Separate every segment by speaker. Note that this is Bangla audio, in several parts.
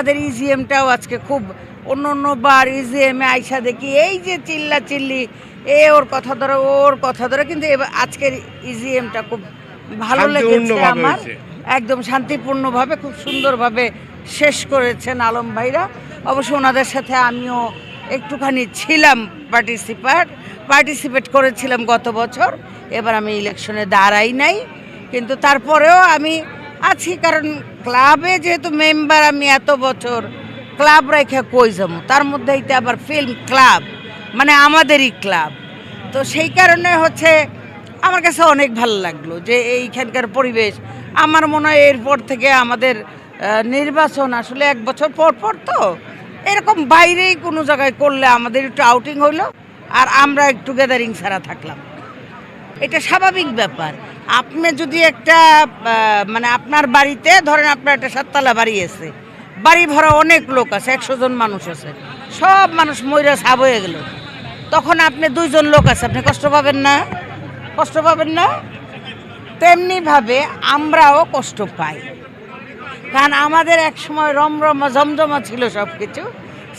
Speaker 1: আমাদের ইজিএমটাও আজকে খুব অন্য অন্য বার ইজিএমে আইসা দেখি এই যে চিল্লা চিল্লি এ ওর কথা ধরে ওর কথা ধরে কিন্তু এবার আজকের ইজিএমটা খুব ভালো লেগেছে আমার। একদম শান্তিপূর্ণভাবে খুব সুন্দরভাবে শেষ করেছেন আলম ভাইরা। অবশ্য ওনাদের সাথে আমিও একটুখানি ছিলাম পার্টিসিপেট পার্টিসিপেট করেছিলাম গত বছর। এবার আমি ইলেকশনে দাঁড়াই নাই। কিন্তু তারপরেও আমি আছি কারণ ক্লাবে যেহেতু মেম্বার আমি এত বছর, ক্লাব রেখে কই যাব? তার মধ্যে এটা আবার ফিল্ম ক্লাব মানে আমাদেরই ক্লাব তো সেই কারণে হচ্ছে আমার কাছে অনেক ভালো লাগল যে এইখানকার পরিবেশ। আমার মনে হয় এরপর থেকে আমাদের নির্বাচন আসলে এক বছর পর পর তো এরকম বাইরেই কোনো জায়গায় করলে আমাদের একটু আউটিং হইল, আর আমরা একটু গ্যাদারিং ছাড়া থাকলাম। এটা স্বাভাবিক ব্যাপার। আপনি যদি একটা মানে আপনার বাড়িতে, ধরেন আপনার একটা সাততলা বাড়ি আছে, বাড়ি ভরা অনেক লোক আছে, একশো জন মানুষ আছে, সব মানুষ ময়রা সাব হয়ে গেল। তখন আপনি দুইজন লোক আছে, আপনি কষ্ট পাবেন না? কষ্ট পাবেন না? তেমনিভাবে আমরাও কষ্ট পাই। কারণ আমাদের এক সময় রমরমা, জমজমা ছিল সব কিছু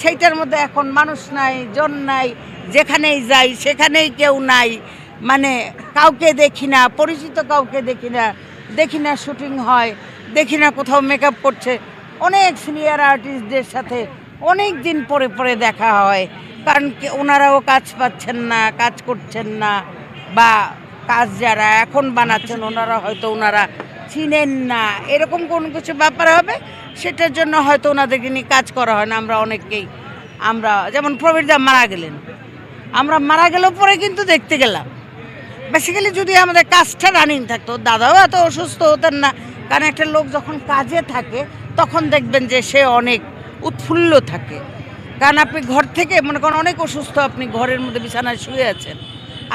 Speaker 1: সেইটার মধ্যে এখন মানুষ নাই, জন নাই, যেখানেই যাই, সেখানেই কেউ নাই। মানে কাউকে দেখি না, পরিচিত কাউকে দেখি না দেখি না শুটিং হয়, দেখি না কোথাও মেকআপ করছে। অনেক সিনিয়র আর্টিস্টদের সাথে অনেক দিন পরে পরে দেখা হয়, কারণ ওনারাও কাজ পাচ্ছেন না, কাজ করছেন না, বা কাজ যারা এখন বানাচ্ছেন ওনারা হয়তো ওনারা চিনেন না। এরকম কোনো কিছু ব্যাপার হবে? সেটার জন্য হয়তো ওনাদেরকে নিয়ে কাজ করা হয় না, আমরা অনেককেই, আমরা, যেমন প্রবীরদা মারা গেলেন। আমরা মারা গেলেও পরে কিন্তু দেখতে গেলাম। বেসিক্যালি যদি আমাদের কাজটা রানিং থাকতো, দাদাও এত অসুস্থ হতেন না, কারণ একটা লোক যখন কাজে থাকে, তখন দেখবেন যে সে অনেক উৎফুল্ল থাকে। কারণ আপনি ঘর থেকে, মনে করেন অনেক অসুস্থ, আপনি ঘরের মধ্যে বিছানায় শুয়ে আছেন।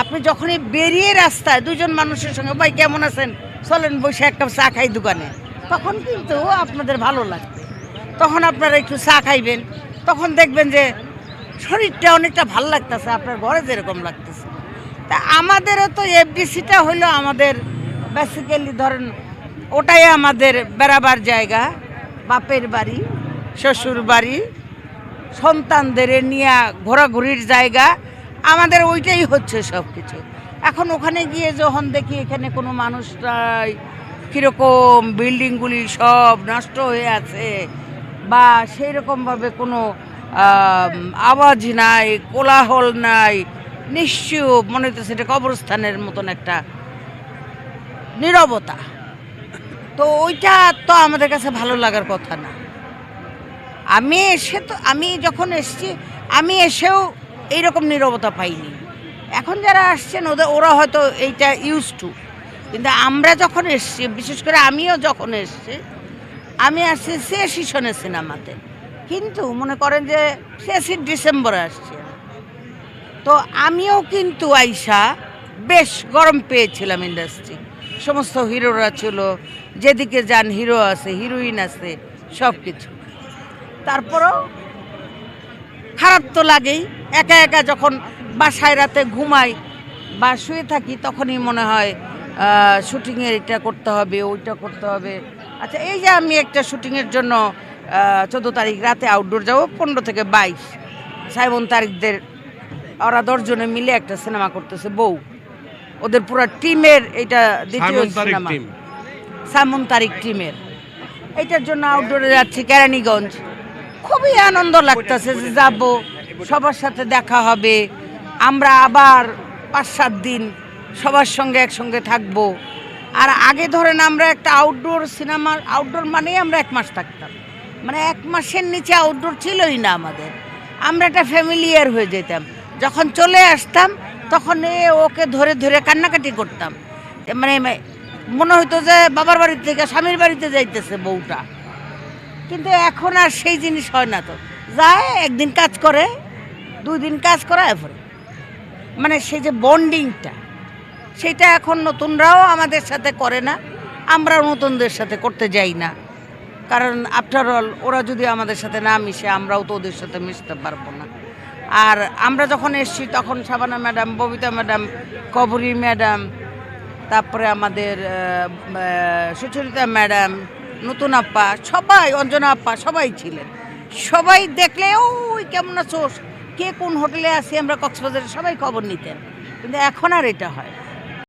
Speaker 1: আপনি যখনই বেরিয়ে রাস্তায় দুজন মানুষের সঙ্গে, ভাই, কেমন আছেন? চলেন, বসে এক কাপ চা খাই দোকানে। তখন কিন্তু আপনাদের ভালো লাগবে। তখন আপনারা একটু চা খাইবেন। তখন দেখবেন যে শরীরটা অনেকটা ভালো লাগতেছে, আপনার ঘরে যেরকম লাগতেছে। তা আমাদেরও তো এফডিসিটা হলো আমাদের বেসিক্যালি ধরেন ওটাই আমাদের বেড়াবার জায়গা, বাপের বাড়ি, শ্বশুর বাড়ি, সন্তানদের নিয়ে ঘোরাঘুরির জায়গা, আমাদের ওইটাই হচ্ছে সব কিছু এখন ওখানে গিয়ে যখন দেখি এখানে কোনো মানুষ নাই, কীরকম বিল্ডিংগুলি সব নষ্ট হয়ে আছে, বা সেই রকমভাবে কোনো আওয়াজ নাই, কোলাহল নাই নিশ্চুপ মনে হইতেছে এটা কবরস্থানের মতন একটা নীরবতা। তো ওইটা তো আমাদের কাছে ভালো লাগার কথা না। আমি এসে তো, আমি যখন এসেছি, আমি এসেও এইরকম নীরবতা পাইনি। এখন যারা আসছেন, ওদের, ওরা হয়তো এইটা ইউজ টু কিন্তু আমরা যখন এসছি, বিশেষ করে আমিও যখন এসছি, আমি আসছি সে সিজনের সিনেমাতে। কিন্তু মনে করেন যে শেষই ডিসেম্বরে আসছি। তো আমিও কিন্তু আইসা বেশ গরম পেয়েছিলাম ইন্ডাস্ট্রি সমস্ত হিরোরা ছিল, যেদিকে যান হিরো আছে, হিরোইন আছে সব কিছু তারপরেও খারাপ তো লাগেই, একা একা যখন বাসায় রাতে ঘুমাই বা শুয়ে থাকি তখনই মনে হয় শুটিংয়ের এটা করতে হবে, ওইটা করতে হবে। আচ্ছা এই যে আমি একটা শুটিংয়ের জন্য চোদ্দ তারিখ রাতে আউটডোর যাব, পনেরো থেকে বাইশ, সাইমন তারিখদের ওরা দশজনে মিলে একটা সিনেমা করতেছে বউ। ওদের পুরো টিমের এটা দ্বিতীয় সিনেমা। সামন তারিক টিমের। এইটার জন্য আউটডোরে যাচ্ছি কেরানীগঞ্জ। খুবই আনন্দ লাগতেছে যে যাব সবার সাথে দেখা হবে। আমরা আবার পাঁচ সাত দিন সবার সঙ্গে একসঙ্গে থাকব। আর আগে ধরেন আমরা একটা আউটডোর সিনেমা আউটডোর মানেই আমরা এক মাস থাকতাম। মানে এক মাসের নিচে আউটডোর ছিলই না আমাদের। আমরা একটা ফ্যামিলিয়ার হয়ে যেতাম। যখন চলে আসতাম, তখন ওকে ধরে ধরে কান্নাকাটি করতাম। মানে মনে হতো যে বাবার বাড়ি থেকে, স্বামীর বাড়িতে যাইতেছে বউটা। কিন্তু এখন আর সেই জিনিস হয় না তো। যায়, একদিন কাজ করে, দুই দিন কাজ করা এরপরে মানে সেই যে বন্ডিংটা, সেটা এখন নতুনরাও আমাদের সাথে করে না, আমরাও নতুনদের সাথে করতে যাই না। কারণ আফটার অল ওরা যদি আমাদের সাথে না মিশে, আমরাও তো ওদের সাথে মিশতে পারব না। আর আমরা যখন এসছি, তখন Shabana madam, Babita madam, Kabori madam, তারপরে আমাদের সুচরিতা ম্যাডাম, নতুন আপ্পা সবাই, অঞ্জনা আপ্পা সবাই ছিলেন। সবাই দেখলে, ওই কেমন আছো কে কোন হোটেলে আছে? আমরা কক্সবাজারে সবাই খবর নিতেন। কিন্তু এখন আর এটা হয়।